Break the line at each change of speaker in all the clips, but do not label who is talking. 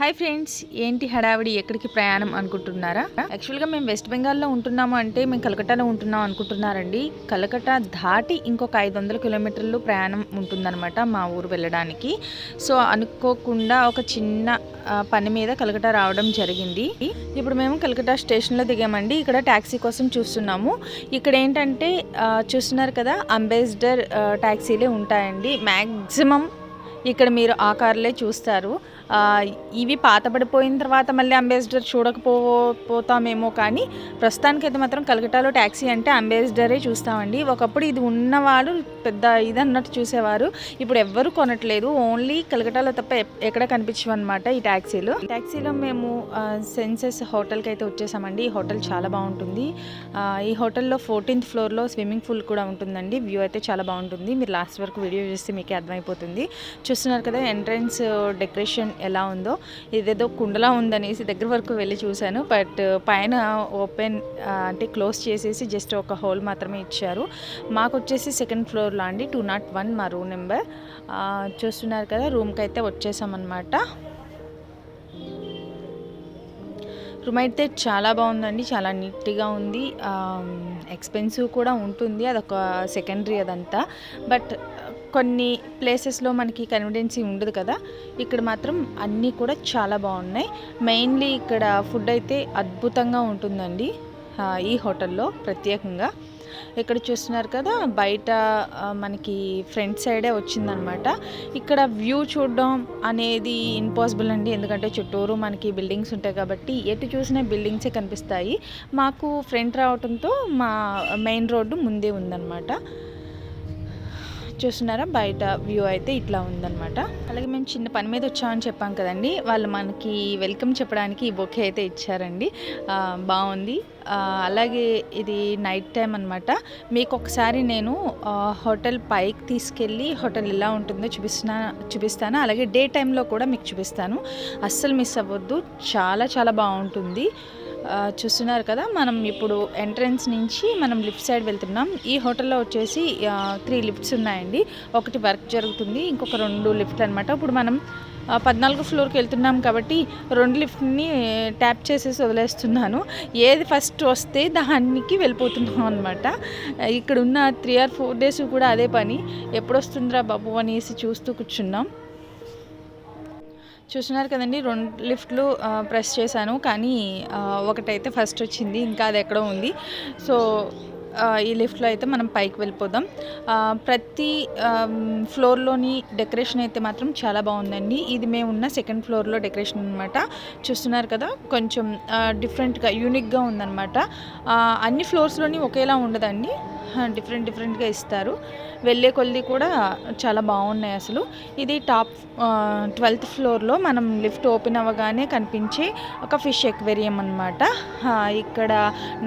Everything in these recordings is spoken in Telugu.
హాయ్ ఫ్రెండ్స్ ఏంటి హడావిడి? ఎక్కడికి ప్రయాణం అనుకుంటున్నారా? యాక్చువల్గా మేము వెస్ట్ బెంగాల్లో ఉంటున్నాము అంటే మేము కలకట్టాలో ఉంటున్నాం అనుకుంటున్నారండి. కలకట్టా దాటి ఇంకొక ఐదు వందల కిలోమీటర్లు ప్రయాణం ఉంటుందన్నమాట మా ఊరు వెళ్ళడానికి. సో అనుకోకుండా ఒక చిన్న పని మీద కలకట్టా రావడం జరిగింది. ఇప్పుడు మేము కలకట్టా స్టేషన్లో దిగామండి. ఇక్కడ ట్యాక్సీ కోసం చూస్తున్నాము. ఇక్కడ ఏంటంటే చూస్తున్నారు కదా అంబాసిడర్ ట్యాక్సీలే ఉంటాయండి. మ్యాక్సిమం ఇక్కడ మీరు ఆ కార్లే చూస్తారు. ఇవి పాతబడిపోయిన తర్వాత మళ్ళీ అంబాసిడర్ చూడకపోతామేమో కానీ కానీ ప్రస్తుతానికైతే మాత్రం కలకటాలో ట్యాక్సీ అంటే అంబాసిడరే చూస్తామండి. ఒకప్పుడు ఇది ఉన్నవాళ్ళు పెద్ద ఇది అన్నట్టు చూసేవారు. ఇప్పుడు ఎవ్వరు కొనట్లేదు. ఓన్లీ కలకటాలో తప్ప ఎక్కడ కనిపించవు అనమాట ఈ ట్యాక్సీలు. ఈ ట్యాక్సీలో మేము సెన్సెస్ హోటల్కి అయితే వచ్చేసామండి. ఈ హోటల్ చాలా బాగుంటుంది. ఈ హోటల్లో ఫోర్టీన్త్ ఫ్లోర్లో స్విమ్మింగ్ పూల్ కూడా ఉంటుందండి. వ్యూ అయితే చాలా బాగుంటుంది. మీరు లాస్ట్ వరకు వీడియో చూస్తే మీకే అర్థమైపోతుంది. చూస్తున్నారు కదా ఎంట్రన్స్ డెకరేషన్ ఎలా ఉందో. ఇదేదో కుండలా ఉందనేసి దగ్గర వరకు వెళ్ళి చూశాను. బట్ పైన ఓపెన్ అంటే క్లోజ్ చేసేసి జస్ట్ ఒక హోల్ మాత్రమే ఇచ్చారు. మాకు వచ్చేసి సెకండ్ ఫ్లోర్లో అండి. టూ నాట్ వన్ మా రూమ్ నెంబర్. చూస్తున్నారు కదా రూమ్కి అయితే వచ్చేసామన్నమాట. రూమ్ అయితే చాలా బాగుందండి. చాలా నీట్గా ఉంది. ఎక్స్పెన్సివ్ కూడా ఉంటుంది. అదొక సెకండరీ అదంతా. బట్ కొన్ని ప్లేసెస్లో మనకి కన్వీనియన్సీ ఉండదు కదా. ఇక్కడ మాత్రం అన్నీ కూడా చాలా బాగున్నాయి. మెయిన్లీ ఇక్కడ ఫుడ్ అయితే అద్భుతంగా ఉంటుందండి. ఈ హోటల్లో ప్రత్యేకంగా. ఇక్కడ చూస్తున్నారు కదా బయట మనకి ఫ్రంట్ సైడే వచ్చిందనమాట. ఇక్కడ వ్యూ చూడడం అనేది ఇంపాసిబుల్ అండి. ఎందుకంటే చుట్టూరు మనకి బిల్డింగ్స్ ఉంటాయి కాబట్టి ఎటు చూసినా బిల్డింగ్సే కనిపిస్తాయి. మాకు ఫ్రంట్ రావడంతో మా మెయిన్ రోడ్డు ముందే ఉందన్నమాట చూస్తున్నారా? బయట వ్యూ అయితే ఇట్లా ఉందన్నమాట. అలాగే మేము చిన్న పని మీద వచ్చామని చెప్పాం కదండి. వాళ్ళు మనకి వెల్కమ్ చెప్పడానికి ఈ బొకే అయితే ఇచ్చారండి. బాగుంది. అలాగే ఇది నైట్ టైం అనమాట మీకు ఒకసారి నేను హోటల్ పైకి తీసుకెళ్ళి హోటల్ ఎలా ఉంటుందో చూపిస్తున్నా చూపిస్తాను. అలాగే డే టైంలో కూడా మీకు చూపిస్తాను. అస్సలు మిస్ అవ్వద్దు. చాలా చాలా బాగుంటుంది. చూస్తున్నారు కదా మనం ఇప్పుడు ఎంట్రన్స్ నుంచి మనం లిఫ్ట్ సైడ్ వెళ్తున్నాం. ఈ హోటల్లో వచ్చేసి త్రీ లిఫ్ట్స్ ఉన్నాయండి. ఒకటి వర్క్ జరుగుతుంది ఇంకొక రెండు లిఫ్ట్లు అనమాట ఇప్పుడు మనం పద్నాలుగు ఫ్లోర్కి వెళ్తున్నాం కాబట్టి రెండు లిఫ్ట్ని ట్యాప్ చేసేసి వదిలేస్తున్నాను. ఏది ఫస్ట్ వస్తే దానికి వెళ్ళిపోతున్నాం అనమాట ఇక్కడ ఉన్న త్రీ ఆర్ ఫోర్ డేస్ కూడా అదే పని. ఎప్పుడు వస్తుందిరా బాబు అనేసి చూస్తూ కూర్చున్నాం. చూస్తున్నారు కదండి రెండు లిఫ్ట్లు ప్రెస్ చేశాను. కానీ ఒకటైతే ఫస్ట్ వచ్చింది ఇంకా అది ఎక్కడో ఉంది. సో ఈ లిఫ్ట్లో అయితే మనం పైకి వెళ్ళిపోదాం. ప్రతి ఫ్లోర్లోని డెకరేషన్ అయితే మాత్రం చాలా బాగుందండి. ఇది మేము ఉన్న సెకండ్ ఫ్లోర్లో డెకరేషన్ అనమాట చూస్తున్నారు కదా కొంచెం డిఫరెంట్గా యూనిక్గా ఉందన్నమాట. అన్ని ఫ్లోర్స్లోని ఒకేలా ఉండదండి. డిఫరెంట్ డిఫరెంట్గా ఇస్తారు. వెళ్ళే కొద్ది కూడా చాలా బాగున్నాయి అసలు. ఇది టాప్ ట్వెల్త్ ఫ్లోర్లో మనం లిఫ్ట్ ఓపెన్ అవ్వగానే కనిపించే ఒక ఫిష్ ఎక్వేరియం అనమాట ఇక్కడ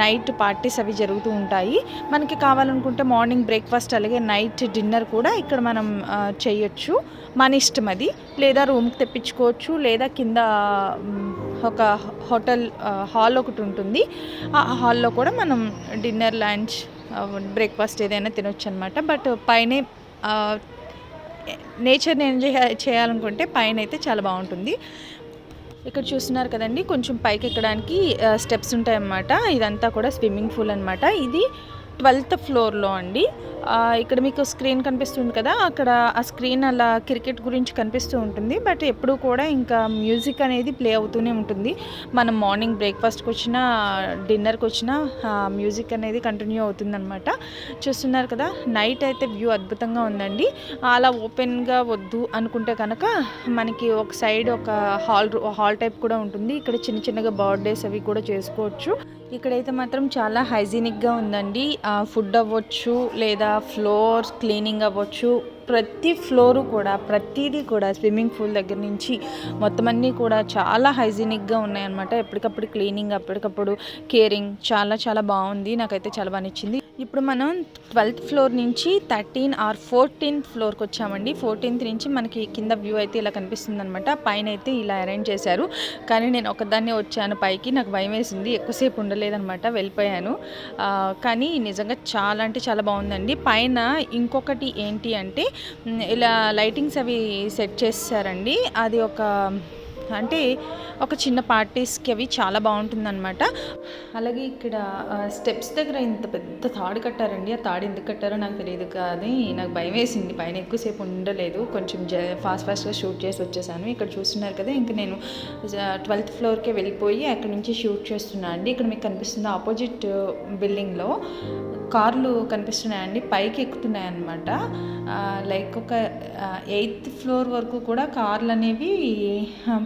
నైట్ పార్టీస్ అవి జరుగుతూ ఉంటాయి. మనకి కావాలనుకుంటే మార్నింగ్ బ్రేక్ఫాస్ట్ అలాగే నైట్ డిన్నర్ కూడా ఇక్కడ మనం చేయొచ్చు. మన ఇష్టం అది. లేదా రూమ్కి తెప్పించుకోవచ్చు లేదా కింద ఒక హోటల్ హాల్ ఒకటి ఉంటుంది. ఆ హాల్లో కూడా మనం డిన్నర్ లంచ్ బ్రేక్ఫాస్ట్ ఏదైనా తినొచ్చు అనమాట బట్ పైనే నేచర్ని ఎంజాయ్ చేయాలనుకుంటే పైన అయితే చాలా బాగుంటుంది. ఇక్కడ చూస్తున్నారు కదండి కొంచెం పైకి ఎక్కడానికి స్టెప్స్ ఉంటాయన్నమాట. ఇదంతా కూడా స్విమ్మింగ్ పూల్ అనమాట ఇది ట్వెల్త్ ఫ్లోర్లో అండి. ఇక్కడ మీకు స్క్రీన్ కనిపిస్తుంది కదా అక్కడ ఆ స్క్రీన్ అలా క్రికెట్ గురించి కనిపిస్తూ ఉంటుంది. బట్ ఎప్పుడు కూడా ఇంకా మ్యూజిక్ అనేది ప్లే అవుతూనే ఉంటుంది. మనం మార్నింగ్ బ్రేక్ఫాస్ట్కి వచ్చినా డిన్నర్కి వచ్చినా మ్యూజిక్ అనేది కంటిన్యూ అవుతుందన్నమాట. చూస్తున్నారు కదా నైట్ అయితే వ్యూ అద్భుతంగా ఉందండి. అలా ఓపెన్గా వద్దు అనుకుంటే కనుక మనకి ఒక సైడ్ ఒక హాల్ హాల్ టైప్ కూడా ఉంటుంది. ఇక్కడ చిన్న చిన్నగా బర్త్డేస్ అవి కూడా చేసుకోవచ్చు. ఇక్కడైతే మాత్రం చాలా హైజీనిక్గా ఉందండి. ఫుడ్ అవ్వచ్చు లేదా ఫ్లోర్ క్లీనింగ్ అవ్వచ్చు. ప్రతి ఫ్లోరు కూడా ప్రతిదీ కూడా స్విమ్మింగ్ పూల్ దగ్గర నుంచి మొత్తం అన్నీ కూడా చాలా హైజీనిక్గా ఉన్నాయన్నమాట. ఎప్పటికప్పుడు క్లీనింగ్ అప్పటికప్పుడు కేరింగ్ చాలా చాలా బాగుంది. నాకైతే చాలా బాగా నచ్చింది. ఇప్పుడు మనం ట్వెల్త్ ఫ్లోర్ నుంచి థర్టీన్ ఆర్ ఫోర్టీన్త్ ఫ్లోర్కి వచ్చామండి. ఫోర్టీన్త్ నుంచి మనకి కింద వ్యూ అయితే ఇలా కనిపిస్తుంది అనమాట పైన అయితే ఇలా అరేంజ్ చేశారు. కానీ నేను ఒకదాన్నే వచ్చాను పైకి. నాకు భయం వేసింది. ఎక్కువసేపు ఉండలేదన్నమాట. వెళ్ళిపోయాను. కానీ నిజంగా చాలా అంటే చాలా బాగుందండి. పైన ఇంకొకటి ఏంటి అంటే ఇలా లైటింగ్స్ అవి సెట్ చేశారండి అది ఒక అంటే ఒక చిన్న పార్టీస్కి అవి చాలా బాగుంటుందన్నమాట. అలాగే ఇక్కడ స్టెప్స్ దగ్గర ఇంత పెద్ద తాడు కట్టారండి. ఆ తాడు ఎందుకు కట్టారో నాకు తెలియదు కానీ నాకు భయం వేసింది. పైన ఎక్కువసేపు ఉండలేదు. కొంచెం జ ఫాస్ట్ ఫాస్ట్గా షూట్ చేసి వచ్చేసాను. ఇక్కడ చూస్తున్నారు కదా ఇంకా నేను ట్వెల్త్ ఫ్లోర్కే వెళ్ళిపోయి అక్కడ నుంచి షూట్ చేస్తున్నాను అండి. ఇక్కడ మీకు కనిపిస్తుంది ఆపోజిట్ బిల్డింగ్లో. కార్లు కనిపిస్తున్నాయండి పైకి ఎక్కుతున్నాయి అనమాట లైక్ ఒక ఎయిత్ ఫ్లోర్ వరకు కూడా కార్లు అనేవి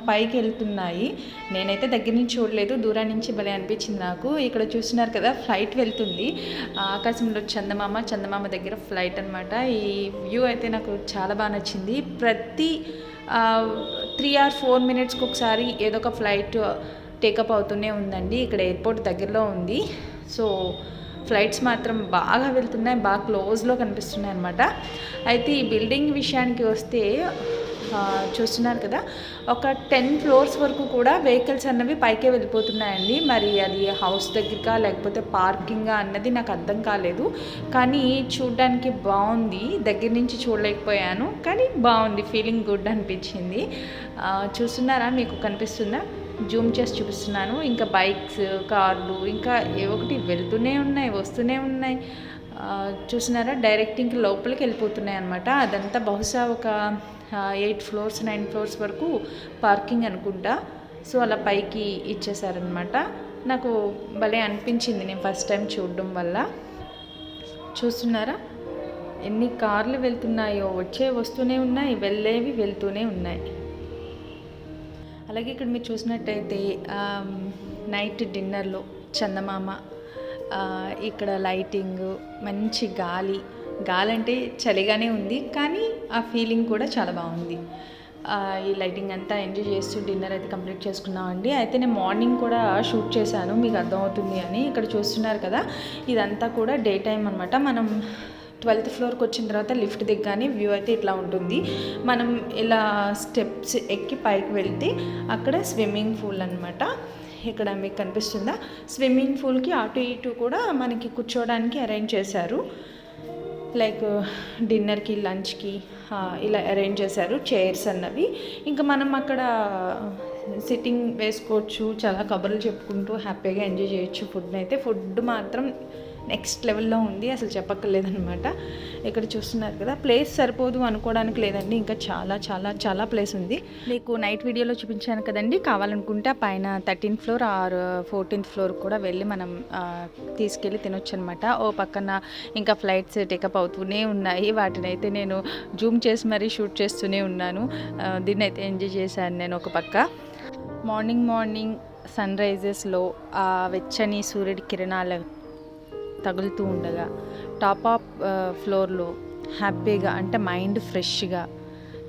పైకి వెళ్తున్నాయి నేనైతే దగ్గర నుంచి చూడలేదు దూరం నుంచి భలే అనిపించింది నాకు. ఇక్కడ చూస్తున్నారు కదా ఫ్లైట్ వెళ్తుంది. ఆకాశంలో చందమామ చందమామ దగ్గర ఫ్లైట్ అనమాట ఈ వ్యూ అయితే నాకు చాలా బాగా నచ్చింది. ప్రతి త్రీ ఆర్ ఫోర్ మినిట్స్కి ఒకసారి ఏదో ఒక ఫ్లైట్ టేకప్ అవుతూనే ఉందండి. ఇక్కడ ఎయిర్పోర్ట్ దగ్గరలో ఉంది. సో ఫ్లైట్స్ మాత్రం బాగా వెళ్తున్నాయి బాగా క్లోజ్లో కనిపిస్తున్నాయి అనమాట అయితే ఈ బిల్డింగ్ విషయానికి వస్తే చూస్తున్నారు కదా ఒక టెన్ ఫ్లోర్స్ వరకు కూడా వెహికల్స్ అన్నవి పైకే వెళ్ళిపోతున్నాయండి. మరి అది హౌస్ దగ్గరగా లేకపోతే పార్కింగ్ అన్నది నాకు అర్థం కాలేదు. కానీ చూడడానికి బాగుంది. దగ్గర నుంచి చూడలేకపోయాను కానీ బాగుంది ఫీలింగ్ గుడ్ అనిపించింది. చూస్తున్నారా మీకు కనిపిస్తుందా? జూమ్ చేసి చూపిస్తున్నాను. ఇంకా బైక్స్ కార్లు ఇంకా ఏ ఒకటి వెళ్తూనే ఉన్నాయి వస్తూనే ఉన్నాయి. చూసినారా చూస్తున్నారా? డైరెక్ట్ ఇంక లోపలికి వెళ్ళిపోతున్నాయి అనమాట అదంతా బహుశా ఒక ఎయిట్ ఫ్లోర్స్ నైన్ ఫ్లోర్స్ వరకు పార్కింగ్ అనుకుంటా. సో అలా పైకి ఇచ్చేసారనమాట నాకు భలే అనిపించింది నేను ఫస్ట్ టైం చూడడం వల్ల. చూస్తున్నారా? ఎన్ని కార్లు వెళ్తున్నాయో వచ్చే వస్తూనే ఉన్నాయి వెళ్ళేవి వెళ్తూనే ఉన్నాయి. అలాగే ఇక్కడ మీరు చూసినట్టయితే నైట్ డిన్నర్లో చందమామ ఇక్కడ లైటింగ్ మంచి గాలి. గాలి అంటే చలిగానే ఉంది కానీ ఆ ఫీలింగ్ కూడా చాలా బాగుంది. ఈ లైటింగ్ అంతా ఎంజాయ్ చేస్తూ డిన్నర్ అయితే కంప్లీట్ చేసుకున్నామండి. అయితే నేను మార్నింగ్ కూడా షూట్ చేశాను మీకు అర్థమవుతుంది అని. ఇక్కడ చూస్తున్నారు కదా ఇదంతా కూడా డే టైం అనమాట మనం ట్వెల్త్ ఫ్లోర్కి వచ్చిన తర్వాత లిఫ్ట్ దిగ్గానే వ్యూ అయితే ఇట్లా ఉంటుంది. మనం ఇలా స్టెప్స్ ఎక్కి పైకి వెళ్తే అక్కడ స్విమ్మింగ్ పూల్ అనమాట ఇక్కడ మీకు కనిపిస్తుందా? స్విమ్మింగ్ పూల్కి అటు ఇటు కూడా మనకి కూర్చోవడానికి అరేంజ్ చేశారు. లైక్ డిన్నర్కి లంచ్కి ఇలా అరేంజ్ చేశారు చైర్స్ అన్నవి. ఇంకా మనం అక్కడ సిట్టింగ్ వేసుకోవచ్చు చాలా కబుర్లు చెప్పుకుంటూ హ్యాపీగా ఎంజాయ్ చేయొచ్చు ఫుడ్ని అయితే. ఫుడ్ మాత్రం నెక్స్ట్ లెవెల్లో ఉంది అసలు చెప్పక్కర్లేదనమాట ఇక్కడ చూస్తున్నారు కదా ప్లేస్ సరిపోదు అనుకోవడానికి లేదండి ఇంకా చాలా చాలా చాలా ప్లేస్ ఉంది. మీకు నైట్ వీడియోలో చూపించాను కదండి కావాలనుకుంటే పైన thirteenth floor or fourteenth floor కూడా వెళ్ళి మనం తీసుకెళ్ళి తినొచ్చు అనమాట ఓ పక్కన ఇంకా ఫ్లైట్స్ టేకప్ అవుతూనే ఉన్నాయి వాటిని అయితే నేను జూమ్ చేసి మరీ షూట్ చేస్తూనే ఉన్నాను. దీన్ని అయితే ఎంజాయ్ చేశాను నేను ఒక పక్క. మార్నింగ్ మార్నింగ్ సన్ రైజెస్లో ఆ వెచ్చని సూర్యుడి కిరణాలు తగులుతూ ఉండగా టాప్ ఆఫ్ ఫ్లోర్లో హ్యాపీగా అంటే మైండ్ ఫ్రెష్గా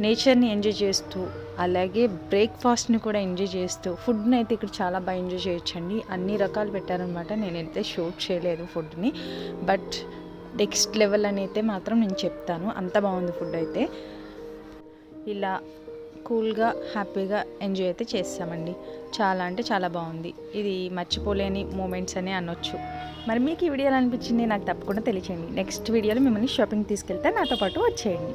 నేచర్ని ఎంజాయ్ చేస్తూ అలాగే బ్రేక్ఫాస్ట్ని కూడా ఎంజాయ్ చేస్తూ ఫుడ్ని అయితే ఇక్కడ చాలా బాగా ఎంజాయ్ చేయొచ్చండి. అన్ని రకాలు పెట్టారనమాట. నేనైతే షూట్ చేయలేదు ఫుడ్ని. బట్ నెక్స్ట్ లెవెల్ అని అయితే మాత్రం నేను చెప్తాను. అంత బాగుంది ఫుడ్ అయితే. ఇలా కూల్గా హ్యాపీగా ఎంజాయ్ అయితే చేస్తామండి. చాలా అంటే చాలా బాగుంది. ఇది మర్చిపోలేని మూమెంట్స్ అని అనొచ్చు. మరి మీకు ఈ వీడియో అనిపించింది? నాకు తప్పకుండా తెలియచేయండి. నెక్స్ట్ వీడియోలో మిమ్మల్ని షాపింగ్ తీసుకెళ్తే నాతో పాటు వచ్చేయండి.